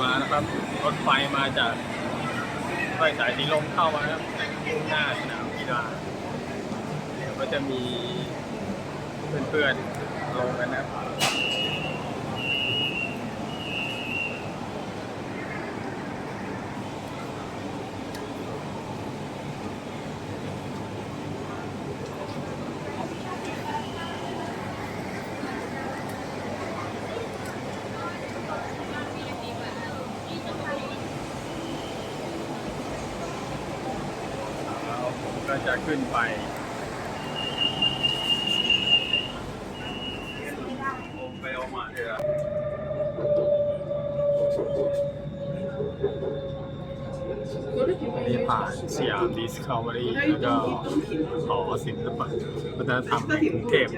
มานะครับรถไฟมาจากไฟสายสีลมเข้ามาครับมุ่งหน้าสนามกีฬาเดี๋ยวก็จะมีเพื่อนๆลงกันนะครับ ก็จะขึ้นไปผมไปเอามาเถอะนี่ผ่านสยามดิสคัฟเวอรี่แล้วก็หอศิลปะวัฒนธรรมแห่งกรุงเทพ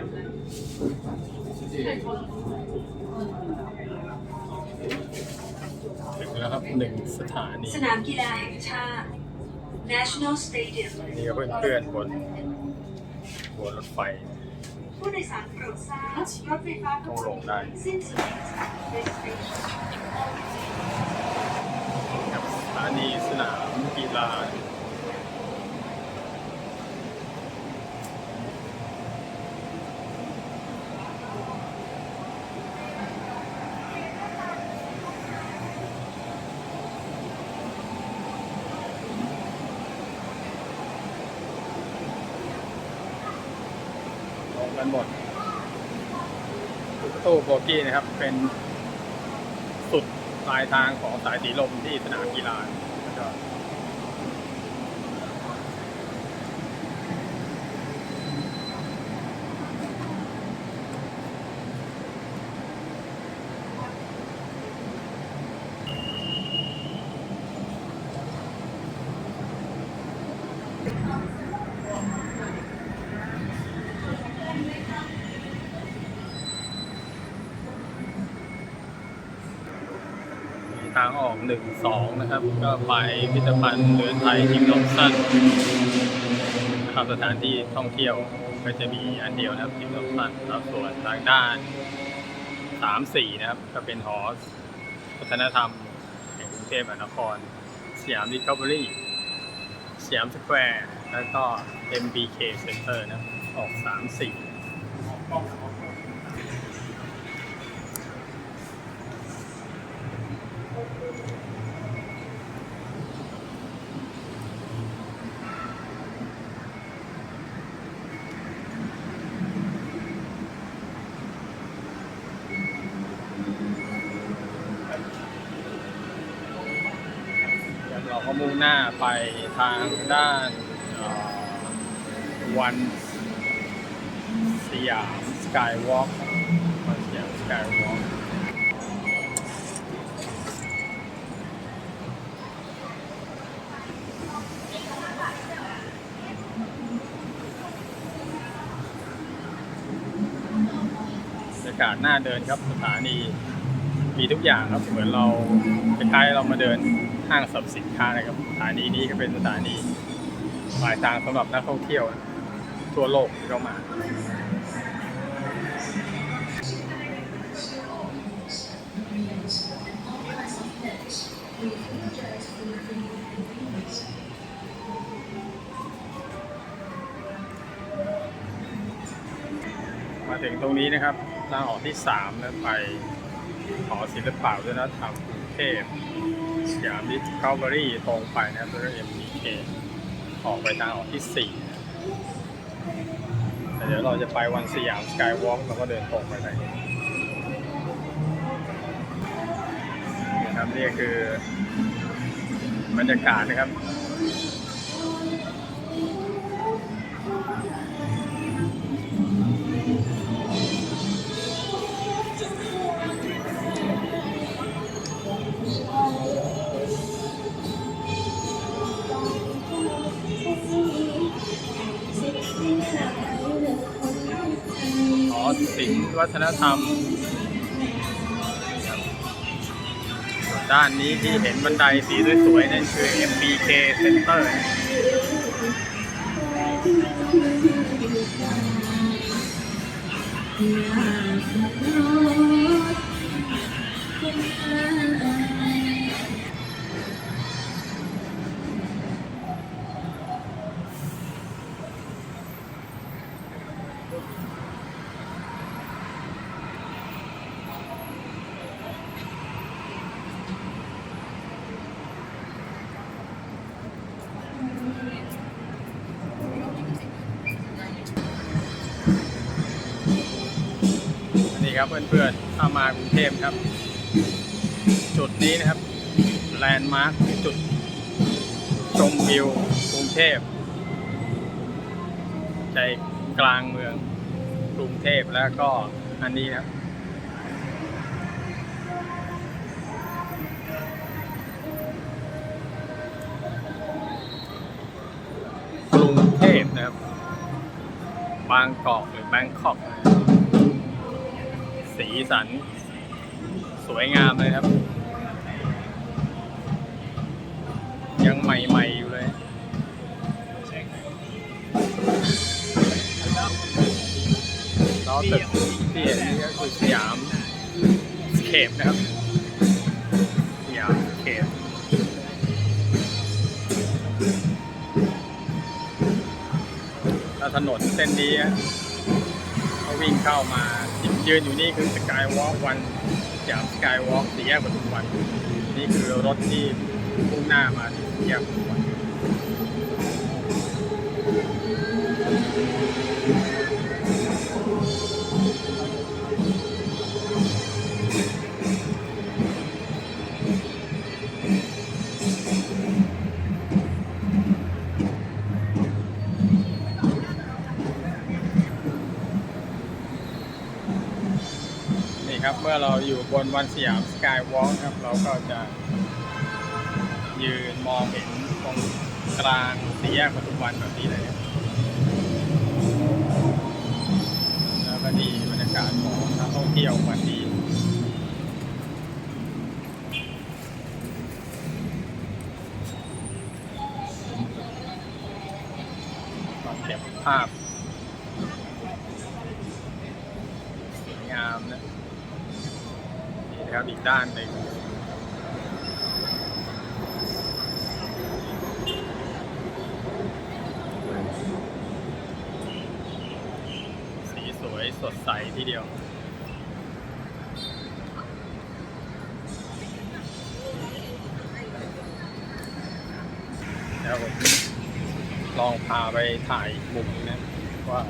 ถึงแล้วครับหนึ่งสถานี สนามกีฬาแห่งชาติ National Stadium นี่ก็เพื่อนๆบนบนรถไฟ ผู้โดยสารโปรดทราบรถไฟฟ้าทุกชนิดสิ้นสุดจาก Station กับสถานีสนามกีฬา กันหมดทุกตู้โบกี้นะครับ เป็นสุดปลายทางของสายสีลมที่สนามกีฬาแล้วก็างออกหนึ่งสองนะครับ ก็ไปพิพิธภัณฑ์เรือไทยทิมลอมสันครับสถานที่ท่องเที่ยวก็จะมีอันเดียวนะครับทิมลอมสันแล้วส่วนทางด้านสามสี่นะครับ ก็เป็นหอวัฒนธรรมแห่งกรุงเทพมหานครสยามดิคัฟเวอรี่สยามสแควร์แล้วก็ MBK Center นะครับออกสา็มุ่งหน้าไปทางด้านวันสยามสกายวอล์กวันสยามสกายวอล์กบรรยากาศน่าเดินครับสถานี มีทุกอย่างครับเหมือนเราคล้ายๆเรามาเดินห้างสรรพสินค้านะครับสถานีนี้ก็เป็นสถานีปลายทางสำหรับนักท่องเที่ยวทั่วโลกที่เข้ามามาถึงตรงนี้นะครับทางออกที่3นะไป หอศิลปะวัฒนธรรมกรุงเทพสยามดิสคัฟเวอรี่ตรงไปนะครับแล้วก็ MBK ออกไปทางออกที่4นะแต่เดี๋ยวเราจะไปวันสยามสกายวอล์กเราก็เดินตรงไปเลยนะครับนี่คือบรรยากาศนะครับ ศิลป์วัฒนธรรม ด้านนี้ที่เห็นบันไดสีสวยๆนั่นคือ MBK Center อย ครับเพื่อนๆถ้ามากรุงเทพครับ จุดนี้นะครับแลนด์มาร์คจุดชมวิวกรุงเทพใจกลางเมืองกรุงเทพแล้วก็อันนี้นะครับกรุงเทพนะครับ บางกอกหรือแบงคอกนะ สีสัน สวยงามเลยครับ ยังใหม่ๆอยู่เลยแล้วตึกที่เห็นนี่ก็คือสยามเคปนะครับ สยามเคปแล้วถนนเส้นนี้เขาวิ่งเข้ามา ยืนอยู่นี่คือสกายวอล์กวันจากสกายวอล์กสี่แยกปทุมวัน นี่คือรถที่มุ่งหน้ามาที่สี่แยกปทุมวัน ครับ เมื่อเราอยู่บนวันสยามสกายวอล์กครับ เราก็จะ ยืนมองเห็นตรงกลางสี่แยกปทุมวันแบบนี้เลยครับแล้วก็นี่บรรยากาศของนักท่องเที่ยววันนี้มาเก็บภาพสวยงามนะ นะครับ อีกด้านหนึ่งสีสวยสดใสทีเดียวแล้วผมลองพาไปถ่ายมุมนะว่า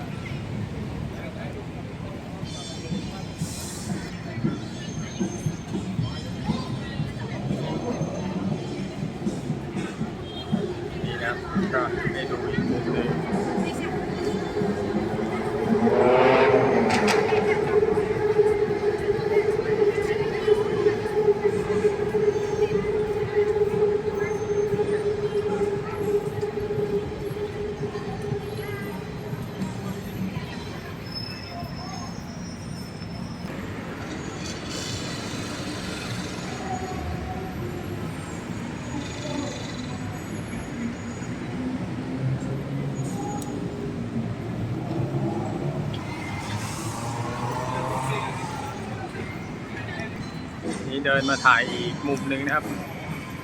เดินมาถ่ายอีกมุมหนึ่งนะครับ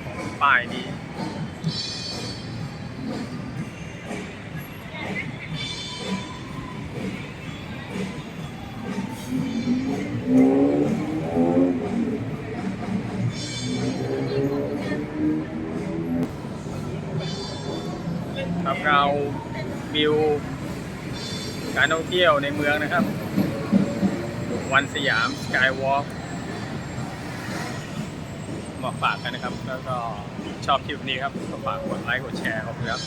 ของป้ายนี้ครับเราวิวการท่องเที่ยวในเมืองนะครับ วันสยามสกายวอล์ก มาฝากกันนะครับ แล้วก็ชอบคลิปนี้ครับก็ฝากกดไลค์กดแชร์ขอบคุณครับ